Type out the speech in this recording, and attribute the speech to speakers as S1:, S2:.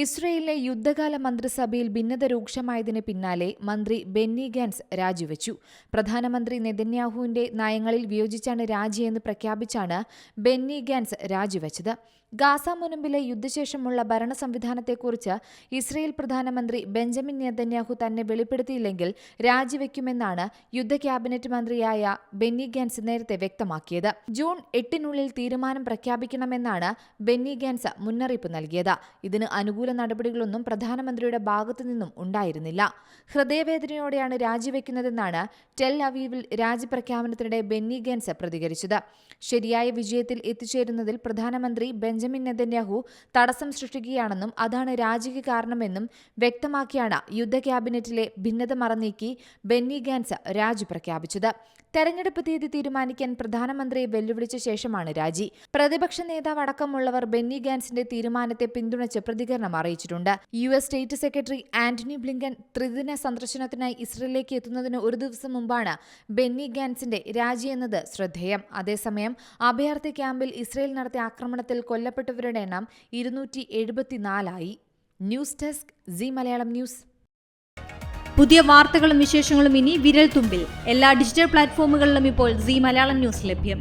S1: ഇസ്രയേലിലെ യുദ്ധകാല മന്ത്രിസഭയിൽ ഭിന്നത രൂക്ഷമായതിന് പിന്നാലെ മന്ത്രി ബെന്നി ഗാൻസ് രാജിവെച്ചു. പ്രധാനമന്ത്രി നെതന്യാഹുവിന്റെ നയങ്ങളിൽ വിയോജിച്ചാണ് രാജിയെന്ന് പ്രഖ്യാപിച്ചാണ് ബെന്നി ഗാൻസ് രാജിവെച്ചത്. ഗാസ മുനമ്പിലെ യുദ്ധശേഷമുള്ള ഭരണ സംവിധാനത്തെക്കുറിച്ച് ഇസ്രയേൽ പ്രധാനമന്ത്രി ബെഞ്ചമിൻ നെതന്യാഹു തന്നെ വെളിപ്പെടുത്തിയില്ലെങ്കിൽ രാജിവെക്കുമെന്നാണ് യുദ്ധ ക്യാബിനറ്റ് മന്ത്രിയായ ബെന്നി ഗാൻസ് നേരത്തെ വ്യക്തമാക്കിയത്. ജൂൺ എട്ടിനുള്ളിൽ തീരുമാനം പ്രഖ്യാപിക്കണമെന്നാണ് ബെന്നി ഗാൻസ് മുന്നറിയിപ്പ് നൽകിയത്. ഇതിന് അനുകൂല നടപടികളൊന്നും പ്രധാനമന്ത്രിയുടെ ഭാഗത്തു നിന്നും ഉണ്ടായിരുന്നില്ല. ഹൃദയവേദനയോടെയാണ് രാജിവെക്കുന്നതെന്നാണ് ടെൽ അവീവിൽ രാജിപ്രഖ്യാപനത്തിനിടെ ബെന്നി ഗൻസ് പ്രതികരിച്ചത്. ശരിയായ വിജയത്തിൽ എത്തിച്ചേരുന്നതിൽ പ്രധാനമന്ത്രി ബെഞ്ചമിൻ നെതന്യാഹു തടസ്സം സൃഷ്ടിക്കുകയാണെന്നും അതാണ് രാജിക്ക് കാരണമെന്നും വ്യക്തമാക്കിയാണ് യുദ്ധ ക്യാബിനറ്റിലെ ഭിന്നത മറന്നീക്കി ബെന്നി ഗാൻസ് രാജി പ്രഖ്യാപിച്ചത് തെരഞ്ഞെടുപ്പ് തീയതി തീരുമാനിക്കാൻ പ്രധാനമന്ത്രിയെ വെല്ലുവിളിച്ച ശേഷമാണ് രാജി. പ്രതിപക്ഷ നേതാവ് അടക്കമുള്ളവർ ബെന്നി ഗാൻസിന്റെ തീരുമാനത്തെ പിന്തുണച്ച് പ്രതികരണം അറിയിച്ചിട്ടുണ്ട്. U S state secretary Antony Blinken ത്രിദിന സന്ദർശനത്തിനായി ഇസ്രയേലിലേക്ക് എത്തുന്നതിന് ഒരു ദിവസം മുമ്പാണ് ബെന്നി ഗാൻസിന്റെ രാജി എന്നത് ശ്രദ്ധേയം. അതേസമയം അഭയാർത്ഥി ക്യാമ്പിൽ ഇസ്രയേൽ നടത്തിയ ആക്രമണത്തിൽ കൊല്ലപ്പെട്ടവരുടെ എണ്ണം ഇരുന്നൂറ്റി എഴുപത്തിനാലായി. News desk C Malayalam news.
S2: പുതിയ വാർത്തകളും വിശേഷങ്ങളും ഇനി വിരൽ തുമ്പിൽ എല്ലാ ഡിജിറ്റൽ പ്ലാറ്റ്ഫോമുകളിലും ഇപ്പോൾ സി മലയാളം ന്യൂസ് ലഭ്യം.